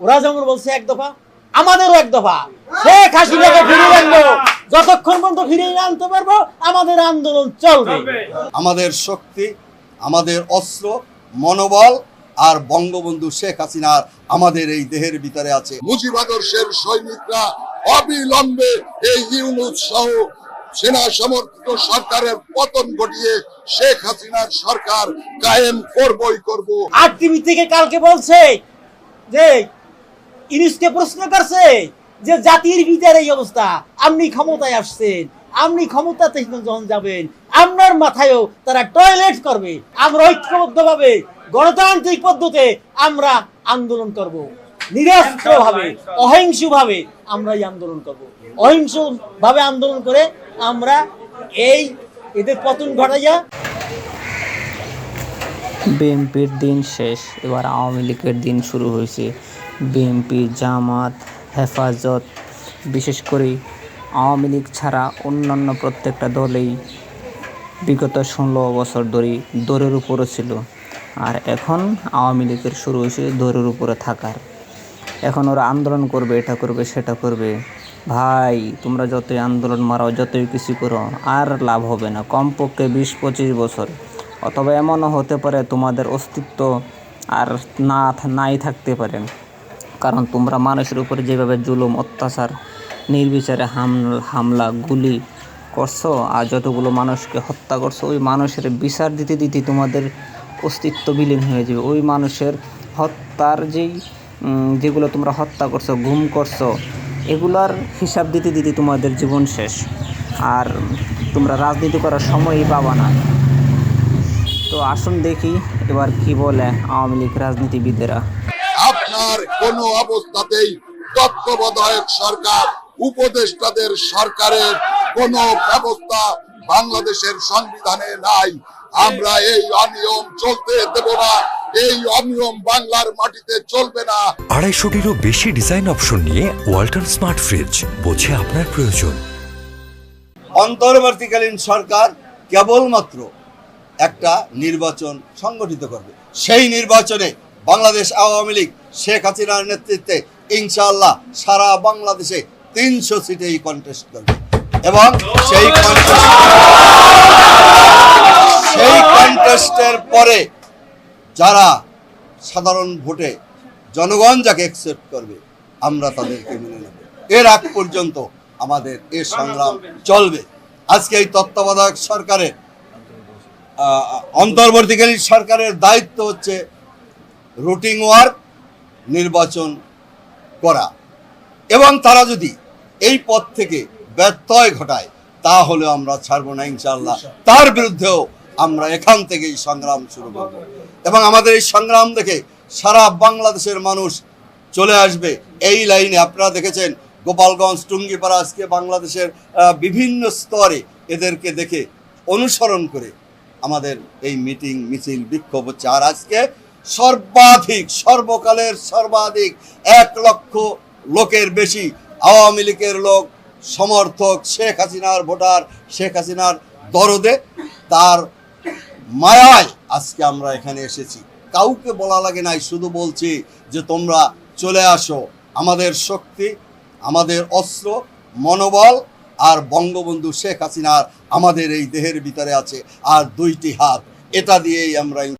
ওরা যেমন বলছে এক দফা আমাদেরও এক দফা। শেখ হাসিনাকে ফিরিয়ে আনব। যতক্ষণ পর্যন্ত ফিরিয়ে আনতে পারব আমাদের আন্দোলন চলবে। আমাদের শক্তি আমাদের অস্ত্র মনোবল আর বঙ্গবন্ধু শেখ হাসিনার আমাদের এই দেহের ভিতরে আছে। মুজিব আদর্শের সৈনিকরা অবিলম্বে এই ইউনুস সহ সেনা সমর্থিত সরকারের পতন ঘটিয়ে শেখ হাসিনার সরকার কায়েম করবই করব। আর টিভি থেকে কালকে বলছে যে ইনিসকে প্রশ্ন করছে যে জাতির ভিতরে এই অবস্থা, আপনি ক্ষমতায় আসছেন, আপনি ক্ষমতাতে যখন যাবেন, আপনার মাথায়ও তারা টয়লেট করবে, আমরা ঐক্যবদ্ধভাবে গণতান্ত্রিক পদ্ধতিতে আমরা আন্দোলন করব। নিরস্ত্র ভাবে অহিংস ভাবে আমরা এই আন্দোলন করব। অহিংস ভাবে আন্দোলন করে আমরা এই এদের পতন ঘটাইয়া বিএনপির দিন শেষ, এবার আওয়ামী লীগের দিন শুরু হয়েছে। বিএনপি জামাত, হেফাজত, বিশেষ করে আওয়ামী লীগ ছাড়া অন্যান্য প্রত্যেকটা দলেই বিগত ষোলো বছর ধরে দৌড়ের উপরে ছিল। আর এখন আওয়ামী লীগের শুরু হয়েছে দৌড়ের উপরে থাকার। এখন ওরা আন্দোলন করবে, এটা করবে, সেটা করবে। ভাই, তোমরা যতই আন্দোলন মারাও, যতই কিছু করো, আর লাভ হবে না। কমপক্ষে বিশ পঁচিশ বছর অথবা এমনও হতে পারে তোমাদের অস্তিত্ব আর না নাই থাকতে পারে। কারণ তোমরা মানুষের উপরে যেভাবে জুলুম, অত্যাচার, নির্বিচারে হামলা হামলা, গুলি করছ আর যতগুলো মানুষকে হত্যা করছ, ওই মানুষের বিচার দিতে দিতে তোমাদের অস্তিত্ব বিলীন হয়ে যাবে। ওই মানুষের হত্যার যেই যেগুলো তোমরা হত্যা করছ, গুম করছ, এগুলার হিসাব দিতে দিতে তোমাদের জীবন শেষ। আর তোমরা রাজনীতি করার সময়ই পাবা না। তো আসুন দেখি এবার কি বলে আওয়ামী লীগ রাজনীতিবিদেরা। আপনার কোন অবস্থাতেই তত্ত্বাবধায়ক সরকার উপদেষ্টাদের সরকারের কোন ব্যবস্থা বাংলাদেশের সংবিধানে নাই। আমরা এই অনিয়ম চলতে দেব না এই অনিয়ম বাংলার মাটিতে চলবে না। আড়াইশোটিরও বেশি ডিজাইন অপশন নিয়ে ওয়াল্টন স্মার্ট ফ্রিজ বোঝে আপনার প্রয়োজন। অন্তর্বর্তীকালীন সরকার কেবলমাত্র একটা নির্বাচন সংগঠিত করবে। সেই নির্বাচনে বাংলাদেশ আওয়ামী লীগ, শেখ হাসিনার নেতৃত্বে ইনশাআল্লাহ সারা বাংলাদেশে তিনশো সিটেই কন্টেস্ট করবে। এবং সেই সেই কন্টেস্টের পরে যারা সাধারণ ভোটে জনগণ যাকে অ্যাকসেপ্ট করবে, আমরা তাদেরকে মেনে নেব। এর আগ পর্যন্ত আমাদের এ সংগ্রাম চলবে। আজকে এই তত্ত্বাবধায়ক সরকারের অন্তর্বর্তীকালীন সরকারের দায়িত্ব হচ্ছে রুটিং ওয়ার্ক নির্বাচন করা। এবং তারা যদি এই পথ থেকে ব্যত্যয় ঘটায় তাহলে আমরা ছাড়বো না ইনশাল্লাহ তার বিরুদ্ধেও আমরা এখান থেকেই সংগ্রাম শুরু করব। এবং আমাদের এই সংগ্রাম দেখে সারা বাংলাদেশের মানুষ চলে আসবে। এই লাইনে আপনারা দেখেছেন গোপালগঞ্জ টুঙ্গিপাড়া আজকে বাংলাদেশের বিভিন্ন স্তরে এদেরকে দেখে অনুসরণ করে আমাদের এই মিটিং মিছিল, বিক্ষোভ হচ্ছে। আর আজকে সর্বাধিক, সর্বকালের সর্বাধিক এক লক্ষ লোকের বেশি আওয়ামী লীগের লোক, সমর্থক শেখ হাসিনার ভোটার, শেখ হাসিনার দরদে। তার মায়ায় আজকে আমরা এখানে এসেছি। কাউকে বলা লাগে নাই, শুধু বলছি যে তোমরা চলে আসো। আমাদের শক্তি, আমাদের অস্ত্র, মনোবল আর বঙ্গবন্ধু শেখ হাসিনার আমাদের এই দেহের ভিতরে আছে আর দুইটি হাত। এটা দিয়েই আমরা